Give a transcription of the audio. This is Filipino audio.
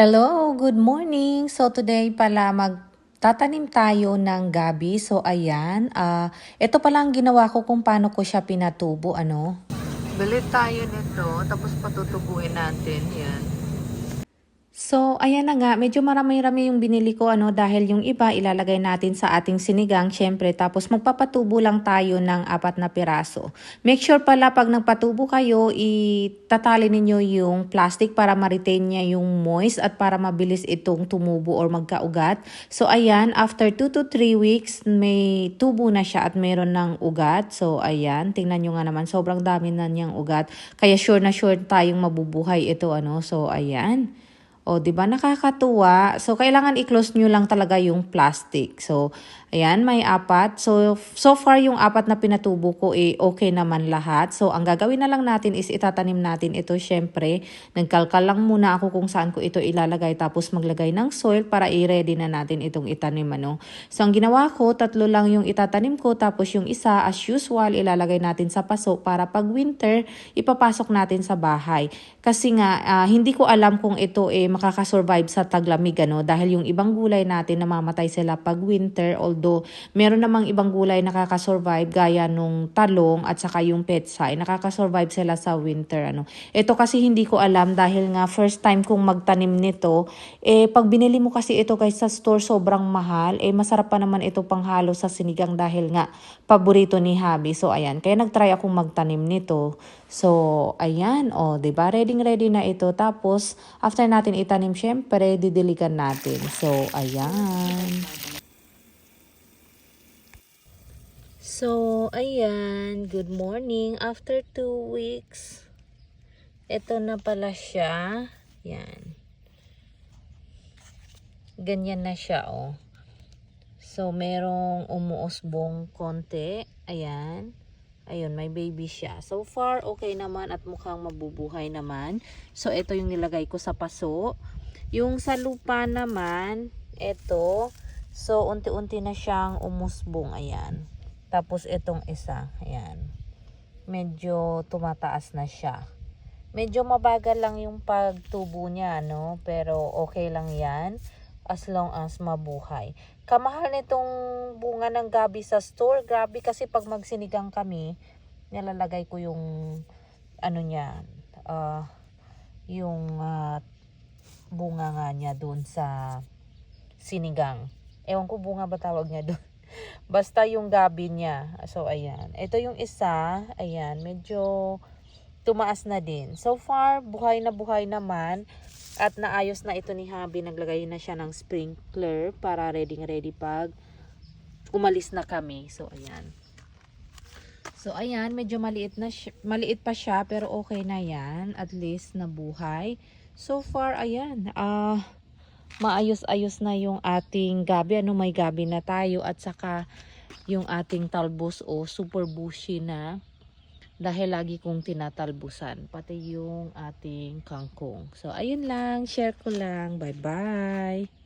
Hello, good morning. So today pala magtatanim tayo ng gabi. So ayan, ah ito pala ang ginawa ko kung paano ko siya pinatubo, ano. Bilit tayo nito, tapos patutubuin natin, yan. So, ayan na nga, medyo marami-rami yung binili ko ano dahil yung iba ilalagay natin sa ating sinigang syempre tapos magpapatubo lang tayo ng apat na piraso. Make sure pala pag nagpatubo kayo, itatali ninyo yung plastic para ma-retain niya yung moist at para mabilis itong tumubo or magkaugat. So, ayan, after 2 to 3 weeks, may tubo na siya at meron ng ugat. So, ayan, tingnan nyo nga naman, sobrang dami na niyang ugat. Kaya sure na sure tayong mabubuhay ito ano. So, ayan. O, di ba nakakatuwa? So, kailangan i-close nyo lang talaga yung plastic. So, ayan, may apat. So, so far yung apat na pinatubo ko, eh, okay naman lahat. So, ang gagawin na lang natin is itatanim natin ito. Syempre, nagkalkal lang muna ako kung saan ko ito ilalagay. Tapos, maglagay ng soil para i-ready na natin itong itanim. Ano? So, ang ginawa ko, tatlo lang yung itatanim ko. Tapos, yung isa, as usual, ilalagay natin sa paso para pag winter, ipapasok natin sa bahay. Kasi nga, ah, hindi ko alam kung ito eh makakasurvive sa taglamig ano dahil yung ibang gulay natin namamatay sila pag winter although meron namang ibang gulay nakakasurvive gaya nung talong at saka yung petsay nakakasurvive sila sa winter ano. Ito kasi hindi ko alam dahil nga first time kong magtanim nito eh pag binili mo kasi ito guys sa store sobrang mahal eh masarap pa naman ito panghalo sa sinigang dahil nga paborito ni Habi. So ayan, kaya nagtry akong magtanim nito. So ayan, oh, 'di ba? Ready ready na ito. Tapos after natin itanim, syempre didiligan natin. So ayan. So, ayan. Good morning. After two weeks, ito na pala siya. Yan. Ganyan na siya, oh. So, merong umuusbong konti. Ayan. Ayun, may baby siya. So far, okay naman at mukhang mabubuhay naman. So, ito yung nilagay ko sa paso. Yung sa lupa naman, ito. So, unti-unti na siyang umusbong. Ayan. Tapos, itong isa. Ayan. Medyo tumataas na siya. Medyo mabagal lang yung pagtubo niya, no? Pero, okay lang yan as long as mabuhay. Kamahal nitong bunga ng gabi sa store. Grabe kasi pag magsinigang kami, nilalagay ko yung ano niya, uh, yung uh, bunga nga niya doon sa sinigang. Ewan ko bunga ba tawag niya doon. Basta yung gabi niya. So, ayan. Ito yung isa. Ayan. Medyo tumaas na din. So far, buhay na buhay naman. At naayos na ito ni Habi. Naglagay na siya ng sprinkler para ready ready pag umalis na kami. So, ayan. So, ayan. Medyo maliit, na maliit pa siya pero okay na yan. At least nabuhay. So far, ayan. Ah... Uh, maayos-ayos na yung ating gabi. Ano, may gabi na tayo. At saka yung ating talbos o super bushy na dahil lagi kong tinatalbusan pati yung ating kangkong. So ayun lang. Share ko lang. Bye bye